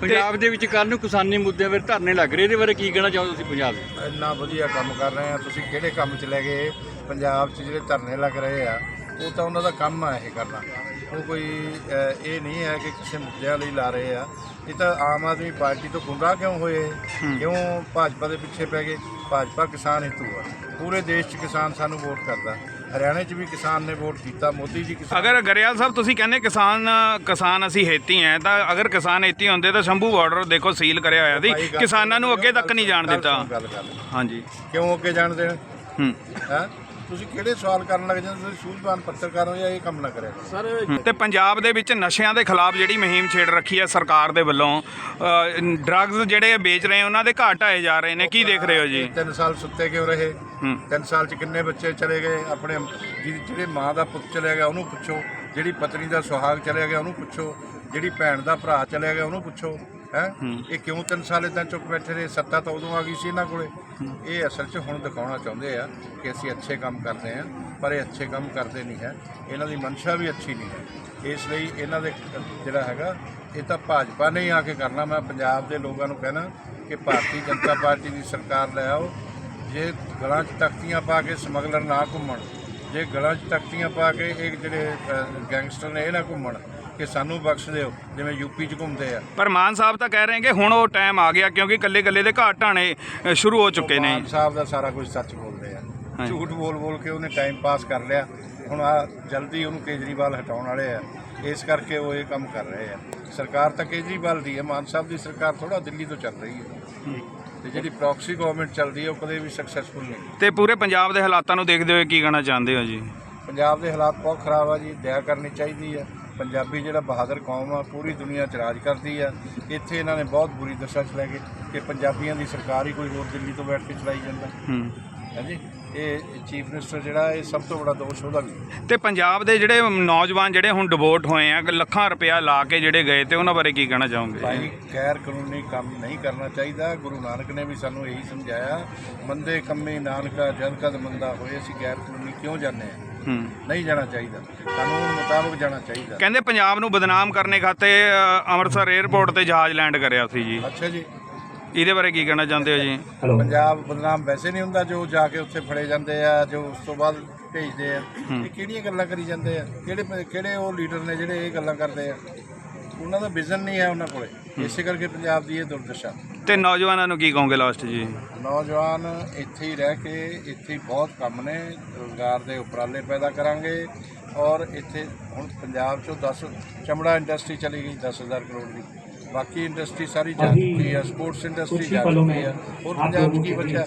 ਪੰਜਾਬ ਦੇ ਵਿੱਚ ਕੱਲ ਨੂੰ ਕਿਸਾਨੀ ਮੁੱਦਿਆਂ 'ਤੇ ਧਰਨੇ ਲੱਗ ਰਹੇ ਇਹਦੇ ਬਾਰੇ ਕੀ ਕਹਿਣਾ ਚਾਹੋ ਤੁਸੀਂ ਪੰਜਾਬ ਦੇ? ਇੰਨਾ ਵਧੀਆ ਕੰਮ ਕਰ ਰਹੇ ਆ ਤੁਸੀਂ ਕਿਹੜੇ ਕੰਮ 'ਚ ਲੈ ਗਏ? ਪੰਜਾਬ 'ਚ ਜਿਹੜੇ ਧਰਨੇ ਲੱਗ ਰਹੇ ਆ ਉਹ ਤਾਂ ਉਹਨਾਂ ਦਾ ਕੰਮ ਆ ਇਹ ਕਰਨਾ। ਉਹ ਕੋਈ ਅਹ, ਇਹ ਨਹੀਂ ਹੈ ਕਿ ਕਿਸੇ ਮੁੱਦਿਆਂ ਲਈ ਲਾ ਰਹੇ ਆ। ਇਹ ਤਾਂ ਆਮ ਆਦਮੀ ਪਾਰਟੀ ਤੋਂ ਗੁੰਮਰਾਹ ਕਿਉਂ ਹੋਏ? ਕਿਉਂ ਭਾਜਪਾ ਦੇ ਪਿੱਛੇ ਪੈ ਗਏ? ਭਾਜਪਾ ਕਿਸਾਨ ਹਿੱਤੂ ਆ। ਪੂਰੇ ਦੇਸ਼ 'ਚ ਕਿਸਾਨ ਸਾਨੂੰ ਵੋਟ ਕਰਦਾ। ਹਰਿਆਣੇ 'ਚ ਵੀ ਕਿਸਾਨ ਨੇ ਵੋਟ ਕੀਤਾ ਮੋਦੀ ਜੀ ਕਿਸਾਨ ਅਗਰ ਗਰੇਵਾਲ ਸਾਹਿਬ ਤੁਸੀਂ ਕਹਿੰਦੇ ਕਿਸਾਨ ਕਿਸਾਨ ਅਸੀਂ ਹੇਤੀ ਹੈ ਤਾਂ ਅਗਰ ਕਿਸਾਨ ਹੇਤੀ ਹੁੰਦੇ ਤਾਂ ਸ਼ੰਭੂ ਬਾਰਡਰ ਦੇਖੋ ਸੀਲ ਕਰਿਆ ਹੋਇਆ ਸੀ। ਭਾਈ ਗੱਲ ਕਿਸਾਨਾਂ ਨੂੰ ਅੱਗੇ ਤੱਕ ਨਹੀਂ ਜਾਣ ਗੱਲ ਦਿੱਤਾ। ਸੁਣ, ਗੱਲ ਕਰ ਹਾਂਜੀ। ਕਿਉਂ ਅੱਗੇ ਜਾਣ ਦੇਣ? ਹੂੰ। ਹੈ? ਤੁਸੀਂ ਕਿਹੜੇ ਸਵਾਲ ਕਰਨ ਲੱਗ ਜਾਂਦੇ ਤੁਸੀਂ ਸੂਝਵਾਨ ਪੱਤਰਕਾਰ ਹੋ ਜਾਂ ਇਹ ਕੰਮ ਨਾ ਕਰਿਆ ਕਰੋ। ਹੂੰ। ਤੇ ਪੰਜਾਬ ਦੇ ਵਿੱਚ ਨਸ਼ਿਆਂ ਦੇ ਖਿਲਾਫ ਜਿਹੜੀ ਮੁਹਿੰਮ ਛੇੜ ਰੱਖੀ ਹੈ ਸਰਕਾਰ ਦੇ ਵੱਲੋਂ ਡਰੱਗਸ ਜਿਹੜੇ ਵੇਚ ਰਹੇ ਉਹਨਾਂ ਦੇ ਘਾਟ ਆਏ ਜਾ ਰਹੇ ਨੇ। ਕੀ ਦੇਖ ਰਹੇ ਹੋ ਜੀ? ਤਿੰਨ ਸਾਲ ਸੁੱਤੇ ਕਿਉਂ ਰਹੇ? ਤਿੰਨ ਸਾਲ ਚ ਕਿੰਨੇ ਬੱਚੇ ਚਲੇ ਗਏ? ਆਪਣੇ ਜਿਹੜੇ ਮਾਂ ਦਾ ਪੁੱਤ ਚਲਿਆ ਗਿਆ ਉਹਨੂੰ ਪੁੱਛੋ। ਜਿਹੜੀ ਪਤਨੀ ਦਾ ਸੁਹਾਗ ਚਲਿਆ ਗਿਆ ਉਹਨੂੰ ਪੁੱਛੋ। ਜਿਹੜੀ ਭੈਣ ਦਾ ਭਰਾ ਚਲਿਆ ਗਿਆ ਉਹਨੂੰ ਪੁੱਛੋ। ਹੈ? ਇਹ ਕਿਉਂ ਤਿੰਨ ਸਾਲ ਇਦਾਂ ਚੁੱਪ ਬੈਠੇ ਰਹੇ? ਸੱਤਾ ਤਾਂ ਉਦੋਂ ਆ ਗਈ ਸੀ ਇਹਨਾਂ ਕੋਲੇ। ਇਹ ਅਸਲ 'ਚ ਹੁਣ ਦਿਖਾਉਣਾ ਚਾਹੁੰਦੇ ਆ ਕਿ ਅਸੀਂ ਅੱਛੇ ਕੰਮ ਕਰਦੇ ਆ ਪਰ ਇਹ ਅੱਛੇ ਕੰਮ ਕਰਦੇ ਨਹੀਂ ਹੈ। ਇਹਨਾਂ ਦੀ ਮਨਸ਼ਾ ਵੀ ਅੱਛੀ ਨਹੀਂ ਹੈ। ਇਸ ਲਈ ਇਹਨਾਂ ਦੇ ਜਿਹੜਾ ਹੈਗਾ ਇਹ ਤਾਂ ਭਾਜਪਾ ਨੇ ਹੀ ਆ ਕੇ ਕਰਨਾ। ਮੈਂ ਪੰਜਾਬ ਦੇ ਲੋਕਾਂ ਨੂੰ ਕਹਿਣਾ ਕਿ ਭਾਰਤੀ ਜਨਤਾ ਪਾਰਟੀ ਦੀ ਸਰਕਾਰ ਲੈ ਆਓ। ਜੇ ਗਲਾਂ 'ਚ ਤਖਤੀਆਂ ਪਾ ਕੇ ਸਮਗਲਰ ਨਾ ਘੁੰਮਣ ਜੇ ਗਲਾਂ 'ਚ ਤਖਤੀਆਂ ਪਾ ਕੇ ਇਹ ਜਿਹੜੇ ਗੈਂਗਸਟਰ ਨੇ ਇਹ ਨਾ ਘੁੰਮਣ ਕਿ ਸਾਨੂੰ ਬਖਸ਼ ਦਿਓ ਜਿਵੇਂ ਯੂਪੀ 'ਚ ਘੁੰਮਦੇ ਆ। ਪਰ ਮਾਨ ਸਾਹਿਬ ਤਾਂ ਕਹਿ ਰਹੇ ਕਿ ਹੁਣ ਉਹ ਟਾਈਮ ਆ ਗਿਆ ਕਿਉਂਕਿ ਕੱਲੇ ਕੱਲੇ ਦੇ ਘਾਟ ਢਾਣੇ ਸ਼ੁਰੂ ਹੋ ਚੁੱਕੇ ਨੇ। ਮਾਨ ਸਾਹਿਬ ਦਾ ਸਾਰਾ ਕੁਝ ਸੱਚ ਬੋਲਦੇ ਆ। ਝੂਠ ਬੋਲ ਬੋਲ ਕੇ ਉਹਨੇ ਟਾਈਮ ਪਾਸ ਕਰ ਲਿਆ। ਹੁਣ ਆ ਜਲਦੀ ਉਹਨੂੰ ਕੇਜਰੀਵਾਲ ਹਟਾਉਣ ਵਾਲੇ ਆ। ਇਸ ਕਰਕੇ ਉਹ ਇਹ ਕੰਮ ਕਰ ਰਹੇ ਆ। ਸਰਕਾਰ ਤਾਂ ਕੇਜਰੀਵਾਲ ਦੀ ਹੈ ਮਾਨ ਸਾਹਿਬ ਦੀ ਸਰਕਾਰ ਥੋੜਾ ਦਿੱਲੀ ਤੋਂ ਚੱਲ ਰਹੀ ਹੈ। ਤੇ ਜਿਹੜੀ ਪ੍ਰੋਕਸੀ ਗਵਰਨਮੈਂਟ ਚੱਲਦੀ ਹੈ ਉਹ ਕਦੇ ਵੀ ਸਕਸੈਸਫੁਲ ਨਹੀਂ ਤੇ ਪੂਰੇ ਪੰਜਾਬ ਦੇ ਹਾਲਾਤਾਂ ਨੂੰ ਦੇਖਦੇ ਹੋਏ ਕੀ ਕਹਿਣਾ ਚਾਹੁੰਦੇ ਹੋ ਜੀ? ਪੰਜਾਬ ਦੇ ਹਾਲਾਤ ਬਹੁਤ ਖਰਾਬ ਆ ਜੀ ਦਇਆ ਕਰਨੀ ਚਾਹੀਦੀ ਆ। ਪੰਜਾਬੀ ਜਿਹੜਾ ਬਹਾਦਰ ਕੌਮ ਆ ਪੂਰੀ ਦੁਨੀਆ 'ਚ ਰਾਜ ਕਰਦੀ ਆ। ਇੱਥੇ ਇਹਨਾਂ ਨੇ ਬਹੁਤ ਬੁਰੀ ਦਸ਼ਾ 'ਚ ਲੈ ਗਏ ਕਿ ਪੰਜਾਬੀਆਂ ਦੀ ਸਰਕਾਰ ਹੀ ਕੋਈ ਹੋਰ ਦਿੱਲੀ ਤੋਂ ਬੈਠ ਕੇ ਚਲਾਈ ਜਾਂਦਾ। ਹੂੰ। ਹਾਂਜੀ ਇਹ ਚੀਫ ਮਿਨਿਸਟਰ ਜਿਹੜਾ ਇਹ ਸਭ ਤੋਂ ਬੜਾ ਦੋਸ਼ ਉਹਦਾ ਵੀ ਤੇ ਪੰਜਾਬ ਦੇ ਜਿਹੜੇ ਨੌਜਵਾਨ ਜਿਹੜੇ ਹੁਣ ਡਿਵੋਰਟ ਹੋਏ ਆ ਲੱਖਾਂ ਰੁਪਇਆ ਲਾ ਕੇ ਜਿਹੜੇ ਗਏ ਤੇ ਉਹਨਾਂ ਬਾਰੇ ਕੀ ਕਹਿਣਾ ਚਾਹੋਗੇ? ਭਾਈ ਗੈਰ ਕਾਨੂੰਨੀ ਕੰਮ ਨਹੀਂ ਕਰਨਾ ਚਾਹੀਦਾ। ਗੁਰੂ ਨਾਨਕ ਨੇ ਵੀ ਸਾਨੂੰ ਇਹੀ ਸਮਝਾਇਆ ਮੰਦੇ ਕੰਮੇ ਨਾਨਕਾ ਜਦ ਕਦ ਮੰਦਾ ਹੋਏ ਅਸੀਂ ਗੈਰ ਕਾਨੂੰਨੀ ਕਿਉਂ ਜਾਂਦੇ ਆ ਹੂੰ। ਨਹੀਂ ਜਾਣਾ ਚਾਹੀਦਾ। ਕਾਨੂੰਨ ਮੁਤਾਬਕ ਜਾਣਾ ਚਾਹੀਦਾ। ਕਹਿੰਦੇ ਪੰਜਾਬ ਨੂੰ ਬਦਨਾਮ ਕਰਨੇ ਖਾਤੇ ਅ, ਅੰਮ੍ਰਿਤਸਰ 에ਅਰਪੋਰਟ ਤੇ ਜਹਾਜ਼ ਲੈਂਡ ਕਰਿਆ ਸੀ ਜੀ। ਅੱਛਾ ਜੀ। ਇਹਦੇ ਬਾਰੇ ਕੀ ਕਹਿਣਾ ਚਾਹੁੰਦੇ ਹੋ ਜੀ? ਪੰਜਾਬ ਬਦਨਾਮ ਵੈਸੇ ਨਹੀਂ ਹੁੰਦਾ ਜੋ ਜਾ ਕੇ ਉੱਥੇ ਫੜੇ ਜਾਂਦੇ ਆ ਜੋ ਉਸ ਤੋਂ ਬਾਅਦ ਭੇਜਦੇ ਆ। ਇਹ ਕਿਹੜੀਆਂ ਗੱਲਾਂ ਕਰੀ ਜਾਂਦੇ ਆ? ਕਿਹੜੇ ਕਿਹੜੇ ਉਹ ਲੀਡਰ ਨੇ ਜਿਹੜੇ ਇਹ ਗੱਲਾਂ ਕਰਦੇ ਆ? ਉਹਨਾਂ ਦਾ ਵਿਜ਼ਨ ਨਹੀਂ ਹੈ ਉਹਨਾਂ ਕੋਲੇ। ਇਸੇ ਕਰਕੇ ਪੰਜਾਬ ਦੀ ਇਹ ਦੁਰਦਸ਼ਾ। ਤੇ ਨੌਜਵਾਨਾਂ ਨੂੰ ਕੀ ਕਹੋਗੇ ਲਾਸਟ ਜੀ? ਨੌਜਵਾਨ ਇੱਥੇ ਹੀ ਰਹਿ ਕੇ ਇੱਥੇ ਹੀ ਬਹੁਤ ਕੰਮ ਨੇ। ਰੋਜ਼ਗਾਰ ਦੇ ਉਪਰਾਲੇ ਪੈਦਾ ਕਰਾਂਗੇ। ਔਰ ਇੱਥੇ ਹੁਣ ਪੰਜਾਬ ਚੋਂ 10 ਚਮੜਾ ਇੰਡਸਟਰੀ ਚਲੀ ਗਈ 10000 ਕਰੋੜ ਦੀ। ਬਾਕੀ ਇੰਡਸਟਰੀ ਸਾਰੀ ਜਾ ਚੁੱਕੀ ਆ ਸਪੋਰਟਸ ਇੰਡਸਟਰੀ ਜਾ ਚੁੱਕੀ ਆ ਹੋਰ ਪੰਜਾਬ ਕੀ ਬਚਿਆ?